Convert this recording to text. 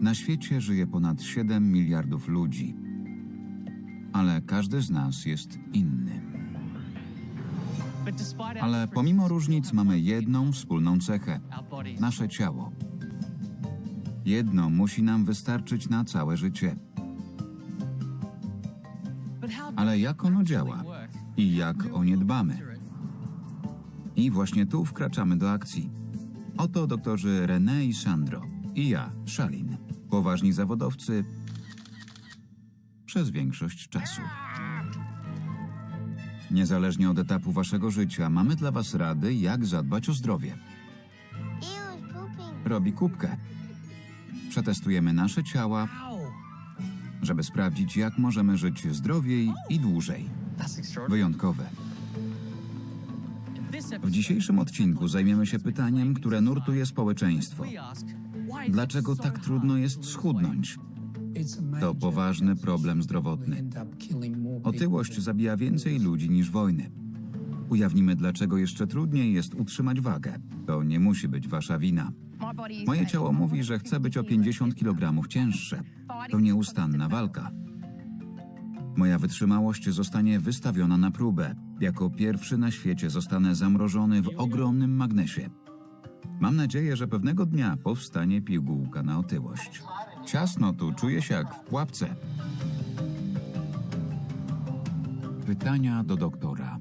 Na świecie żyje ponad 7 miliardów ludzi, ale każdy z nas jest inny. Ale pomimo różnic mamy jedną wspólną cechę nasze ciało. Jedno musi nam wystarczyć na całe życie. Ale jak ono działa i jak o nie dbamy? I właśnie tu wkraczamy do akcji. Oto doktorzy René i Sandro i ja, Szalin. Poważni zawodowcy przez większość czasu. Niezależnie od etapu waszego życia, mamy dla was rady, jak zadbać o zdrowie. Robi kubkę. Przetestujemy nasze ciała, żeby sprawdzić, jak możemy żyć zdrowiej i dłużej. Wyjątkowe. W dzisiejszym odcinku zajmiemy się pytaniem, które nurtuje społeczeństwo. Dlaczego tak trudno jest schudnąć? To poważny problem zdrowotny. Otyłość zabija więcej ludzi niż wojny. Ujawnimy, dlaczego jeszcze trudniej jest utrzymać wagę. To nie musi być wasza wina. Moje ciało mówi, że chce być o 50 kg cięższe. To nieustanna walka. Moja wytrzymałość zostanie wystawiona na próbę. Jako pierwszy na świecie zostanę zamrożony w ogromnym magnesie. Mam nadzieję, że pewnego dnia powstanie pigułka na otyłość. Ciasno tu, czuję się jak w pułapce. Pytania do doktora.